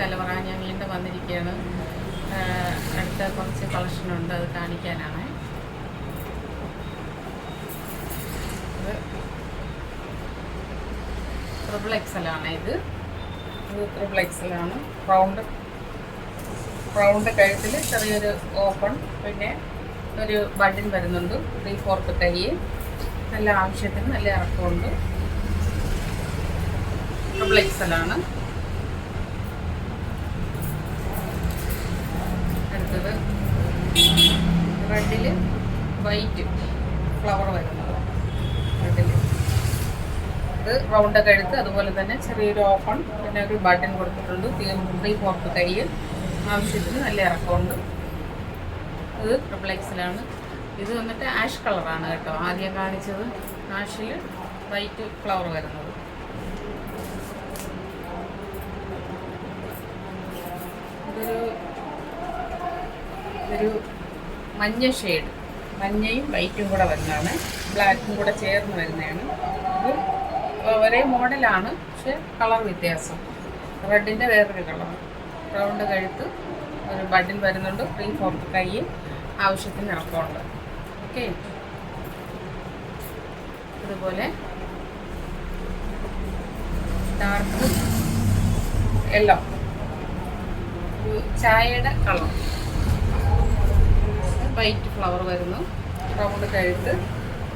കലവറ ഞാൻ വീണ്ടും വന്നിരിക്കുകയാണ്. അടുത്ത കുറച്ച് കളക്ഷനുണ്ട് അത് കാണിക്കാനാണ്. ഇത് ട്രിപ്പിൾ എക്സലാണ് ഇത്. ഇത് ട്രിപ്പിൾ എക്സലാണ് റൗണ്ട് റൗണ്ട് കഴുത്തിൽ ചെറിയൊരു ഓപ്പൺ പിന്നെ ഒരു ബഡിൻ വരുന്നുണ്ട്. ത്രീ ഫോർത്ത് കൈ നല്ല ആവശ്യത്തിന് നല്ല ഇറക്കമുണ്ട്. ട്രിപ്പിൾ എക്സലാണ് റെഡിൽ വൈറ്റ് ഫ്ലവർ വരുന്നത്. അത് ഇത് ഒക്കെ എടുത്ത് അതുപോലെ തന്നെ ചെറിയൊരു ഓപ്പൺ പിന്നെ ഒരു ബട്ടൺ കൊടുത്തിട്ടുണ്ട്. ത്രീ ഫോർത്ത് കൈ. ആവശ്യത്തിന് നല്ല ഇറക്കമുണ്ട്. ഇത് ട്രിപ്ലെക്സിലാണ് ഇത് വന്നിട്ട് ആഷ് കളറാണ് കേട്ടോ. ആദ്യം കാണിച്ചത് ആഷിൽ വൈറ്റ് ഫ്ലവർ വരുന്നത്. ഇതൊരു ഒരു മഞ്ഞ ഷെയ്ഡ് മഞ്ഞയും വൈറ്റും കൂടെ വരുന്നതാണ് ബ്ലാക്കും കൂടെ ചേർന്ന് വരുന്നതാണ്. ഇത് ഒരേ മോഡലാണ് പക്ഷെ കളർ വ്യത്യാസം. റെഡിന്റെ വേറൊരു കളർ റൗണ്ട് കഴുത്ത് ഒരു ബഡിൽ വരുന്നുണ്ട് ത്രീ ഫോർത്ത് കൈ ആവശ്യത്തിന് ഇറക്കമുണ്ട് ഓക്കെ അതുപോലെ ഡാർക്ക് യെല്ലോ ചായയുടെ കളർ വൈറ്റ് ഫ്ലവർ വരുന്നു. റൗണ്ട് കഴുത്ത്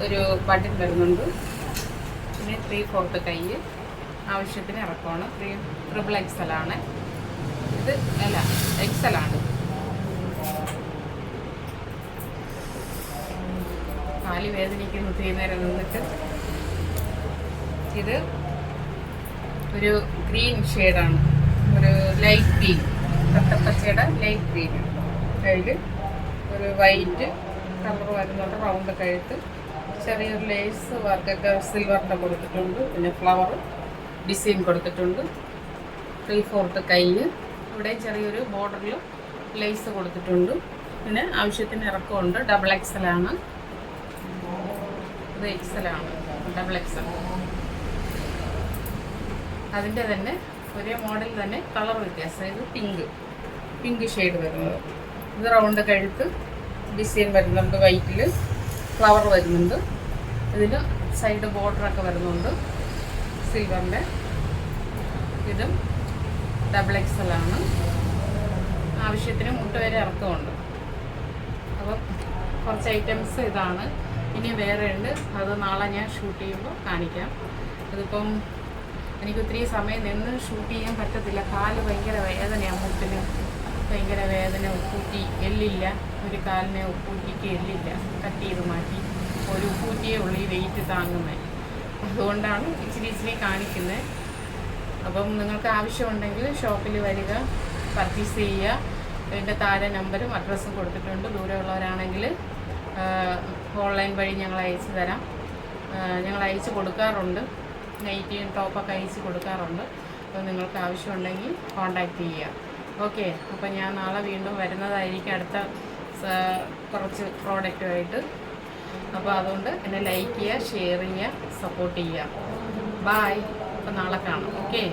ഒരു ബട്ടൺ വരുന്നുണ്ട്. പിന്നെ ത്രീ ഫോർത്ത് കൈ ആവശ്യത്തിന് ഇറക്കമാണ്. ത്രീ ട്രിപ്പിൾ എക്സലാണ് ഇത് അല്ല എക്സലാണ് കാലി വേദനിക്കുന്നു നേരം നിന്നിട്ട്. ഇത് ഒരു ഗ്രീൻ ഷെയ്ഡാണ്. ഒരു ലൈറ്റ് ഗ്രീൻ. തട്ടപ്പച്ചയുടെ ലൈറ്റ് ഗ്രീൻ അതിൽ വൈറ്റ് കളർ വരുന്നുണ്ട് റൗണ്ട് കഴുത്ത് ചെറിയൊരു ലേസ് വർക്കൊക്കെ സിൽവറിന്റെ കൊടുത്തിട്ടുണ്ട്. പിന്നെ ഫ്ലവർ ഡിസൈൻ കൊടുത്തിട്ടുണ്ട്. ത്രീ ഫോർത്ത് കൈ ഇവിടെ ചെറിയൊരു ബോർഡറിൽ ലേസ് കൊടുത്തിട്ടുണ്ട്. പിന്നെ ആവശ്യത്തിന് ഇറക്കമുണ്ട്. ഡബിൾ എക്സലാണ് ഇത് എക്സലാണ് ഡബിൾ എക്സൽ അതിന്റെ തന്നെ ഒരേ മോഡൽ തന്നെ കളർ വ്യത്യാസം. ഇത് പിങ്ക് പിങ്ക് ഷെയ്ഡ് വരുന്നത്. ഇത് റൗണ്ട് കഴുത്ത് ഡിസൈൻ വരുന്നുണ്ട്. വൈറ്റിൽ ഫ്ലവർ വരുന്നുണ്ട്. ഇതിൽ സൈഡ് ബോർഡറൊക്കെ വരുന്നുണ്ട്. സിൽവറിന്റെ ഇതും ഡബിൾ എക്സൽ ആണ്. ആവശ്യത്തിന് മുട്ട വരെ ഇറക്കമുണ്ട്. അപ്പം കുറച്ച് ഐറ്റംസ് ഇതാണ്. ഇനി വേറെ ഉണ്ട്. അത് നാളെ ഞാൻ ഷൂട്ട് ചെയ്യുമ്പോൾ കാണിക്കാം. അതിപ്പം എനിക്ക് ഒത്തിരി സമയം നിന്ന് ഷൂട്ട് ചെയ്യാൻ പറ്റത്തില്ല. കാൽ ഭയങ്കര വേദനയാണ് മുട്ടിന്. ഭയങ്കര വേദന ഉപ്പൂറ്റി എല്ലില്ല. ഒരു കാലിനെ ഉപ്പൂറ്റിക്ക് എല്ലില്ല. കട്ട് ചെയ്ത് മാറ്റി. ഒരു ഉപ്പൂറ്റിയേ ഉള്ളൂ ഈ വെയിറ്റ് താങ്ങുന്നത്. അതുകൊണ്ടാണ് ഇച്ചിരി ഇച്ചിരി കാണിക്കുന്നത്. അപ്പം നിങ്ങൾക്ക് ആവശ്യമുണ്ടെങ്കിൽ ഷോപ്പിൽ വരിക പർച്ചേസ് ചെയ്യുക. എന്റെ താഴെ നമ്പറും അഡ്രസ്സും കൊടുത്തിട്ടുണ്ട്. ദൂരമുള്ളവരാണെങ്കിൽ ഓൺലൈൻ വഴി ഞങ്ങൾ അയച്ചു തരാം. ഞങ്ങൾ അയച്ചു കൊടുക്കാറുണ്ട്. നൈറ്റിയും ടോപ്പൊക്കെ അയച്ചു കൊടുക്കാറുണ്ട്. അപ്പോൾ നിങ്ങൾക്ക് ആവശ്യമുണ്ടെങ്കിൽ കോൺടാക്റ്റ് ചെയ്യുക. ഓക്കെ അപ്പോൾ ഞാൻ നാളെ വീണ്ടും വരുന്നതായിരിക്കും അടുത്ത കുറച്ച് പ്രോഡക്റ്റുമായിട്ട്. അപ്പോൾ അതുകൊണ്ട് എന്നെ ലൈക്ക് ചെയ്യുക ഷെയർ ചെയ്യുക സപ്പോർട്ട് ചെയ്യുക. ബായ് അപ്പോൾ നാളെ കാണാം. ഓക്കെ.